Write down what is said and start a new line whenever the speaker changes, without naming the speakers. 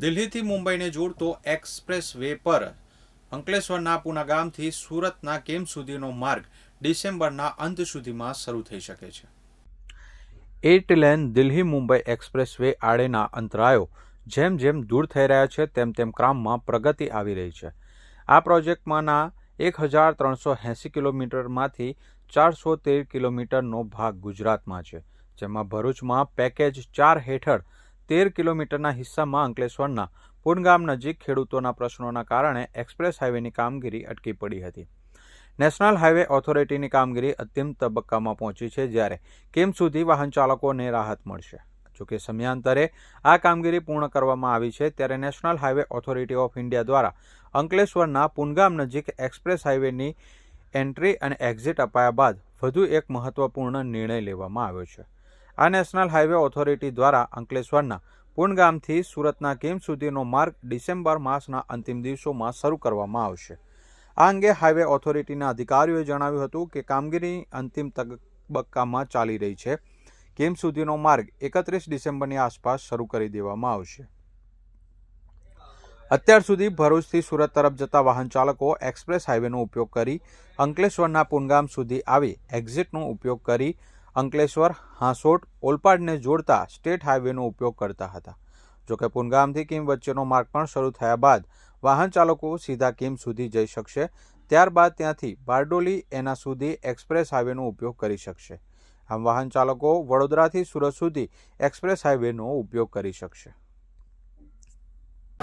દિલ્હીથી મુંબઈને જોડતો express way પર અંકલેશ્વરના પુના ગામથી સુરતના કેમ સુધીનો માર્ગ ડિસેમ્બરના અંત સુધીમાં શરૂ થઈ શકે છે. Eight lane Delhi Mumbai express way આડેના અંતરાયો જેમ જેમ દૂર થઈ રહ્યા છે તેમ તેમ ક્રમમાં પ્રગતિ આવી રહી છે. આ પ્રોજેક્ટમાંના એક હજાર ત્રણસો એંસી કિલોમીટરમાંથી ચારસો તેર કિલોમીટરનો ભાગ ગુજરાતમાં છે, જેમાં ભરૂચમાં પેકેજ ચાર હેઠળ તેર કિલોમીટરના હિસ્સામાં અંકલેશ્વરના પુનગામ નજીક ખેડૂતોના પ્રશ્નોના કારણે એક્સપ્રેસ હાઇવેની કામગીરી અટકી પડી હતી. નેશનલ હાઇવે ઓથોરિટીની કામગીરી અંતિમ તબક્કામાં પહોંચી છે જ્યારે કેમ સુધી વાહન ચાલકોને રાહત મળશે? જોકે સમયાંતરે આ કામગીરી પૂર્ણ કરવામાં આવી છે ત્યારે national highway authority of India દ્વારા અંકલેશ્વરના પુનગામ નજીક એક્સપ્રેસ હાઇવેની એન્ટ્રી અને એક્ઝિટ અપાયા બાદ વધુ એક મહત્વપૂર્ણ નિર્ણય લેવામાં આવ્યો છે. આ નેશનલ હાઈવે ઓથોરિટી દ્વારા અંકલેશ્વરના પુનગામથી સુરતના કેમ સુધીનો માર્ગ ડિસેમ્બર માસના અંતિમ દિવસોમાં શરૂ કરવામાં આવશે. આ અંગે હાઈવે ઓથોરિટીના અધિકારીઓએ જણાવ્યું હતું કે કામગીરી અંતિમ તબક્કામાં ચાલી રહી છે. કેમ સુધીનો માર્ગ એકત્રીસ ડિસેમ્બરની આસપાસ શરૂ કરી દેવામાં આવશે. અત્યાર સુધી ભરૂચથી સુરત તરફ જતા વાહન ચાલકો એક્સપ્રેસ હાઈવેનો ઉપયોગ કરી અંકલેશ્વરના પુનગામ સુધી આવી એક્ઝિટનો ઉપયોગ કરી અંકલેશ્વર, હાંસોટ, ઓલપાડને જોડતા સ્ટેટ હાઈવેનો ઉપયોગ કરતા હતા. જોકે પુનગામથી કિમ વચ્ચેનો માર્ગ પણ શરૂ થયા બાદ વાહન ચાલકો સીધા કિમ સુધી જઈ શકશે, ત્યારબાદ ત્યાંથી બારડોલી એના સુધી એક્સપ્રેસ હાઈવેનો ઉપયોગ કરી શકશે. આમ વાહન ચાલકો વડોદરાથી સુરત સુધી એક્સપ્રેસ હાઈવેનો ઉપયોગ કરી શકશે.